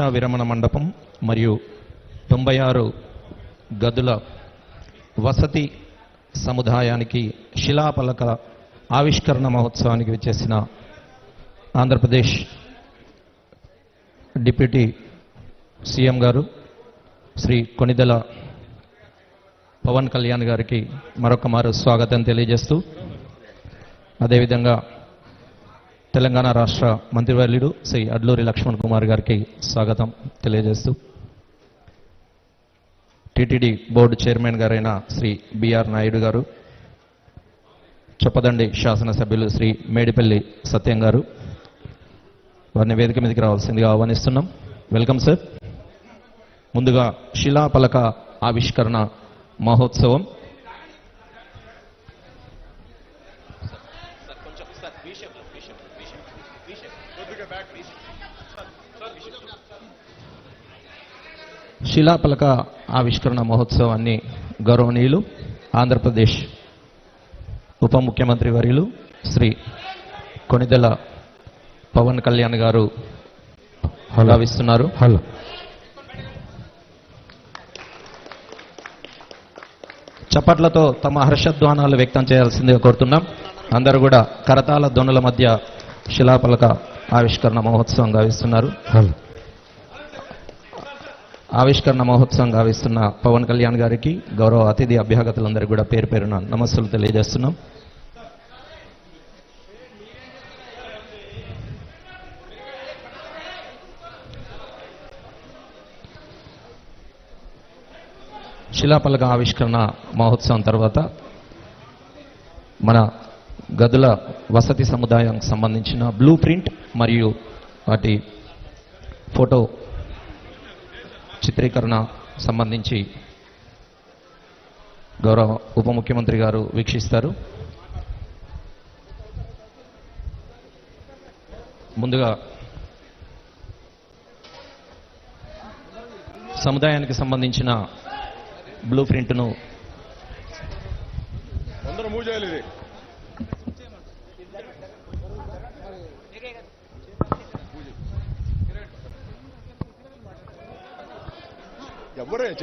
దీక్షా విరమణ మండపం మరియు తొంభై ఆరు గదుల వసతి సముదాయానికి శిలాపలక ఆవిష్కరణ మహోత్సవానికి విచ్చేసిన ఆంధ్రప్రదేశ్ డిప్యూటీ సీఎం గారు శ్రీ కొనిదెల పవన్ కళ్యాణ్ గారికి మరొక మారు స్వాగతం తెలియజేస్తూ అదేవిధంగా తెలంగాణ రాష్ట్ర మంత్రివర్యుడు శ్రీ అడ్లూరి లక్ష్మణ్ కుమార్ గారికి స్వాగతం తెలియజేస్తూ టిటిడి బోర్డు చైర్మన్ గారైన శ్రీ బిఆర్ నాయుడు గారు చొప్పదండి శాసనసభ్యులు శ్రీ మేడిపల్లి సత్యం గారు వారిని వేదిక మీదకి రావాల్సిందిగా ఆహ్వానిస్తున్నాం. Welcome sir. ముందుగా శిలాపలక ఆవిష్కరణ మహోత్సవం. శిలాపలక ఆవిష్కరణ మహోత్సవాన్ని గౌరవనీయులు ఆంధ్రప్రదేశ్ ఉప ముఖ్యమంత్రి వర్యులు శ్రీ కొణిదెల పవన్ కళ్యాణ్ గారు భావిస్తున్నారు. హలో. చప్పట్లతో తమ హర్షధ్వానాలు వ్యక్తం చేయాల్సిందిగా కోరుతున్నాం. అందరూ కూడా కరతాల ధ్వనుల మధ్య శిలాపలక ఆవిష్కరణ మహోత్సవం గావిస్తున్నారు. ఆవిష్కరణ మహోత్సవం గావిస్తున్న పవన్ కళ్యాణ్ గారికి గౌరవ అతిథి అభ్యాగతులందరికీ కూడా పేరు పేరున నమస్సులు తెలియజేస్తున్నాం. శిలాపలక ఆవిష్కరణ మహోత్సవం తర్వాత మన గదుల వసతి సముదాయానికి సంబంధించిన బ్లూ ప్రింట్ మరియు వాటి ఫోటో చిత్రీకరణ సంబంధించి గౌరవ ఉప ముఖ్యమంత్రి గారు వీక్షిస్తారు. ముందుగా సముదాయానికి సంబంధించిన బ్లూ ప్రింట్ను Ya buraya.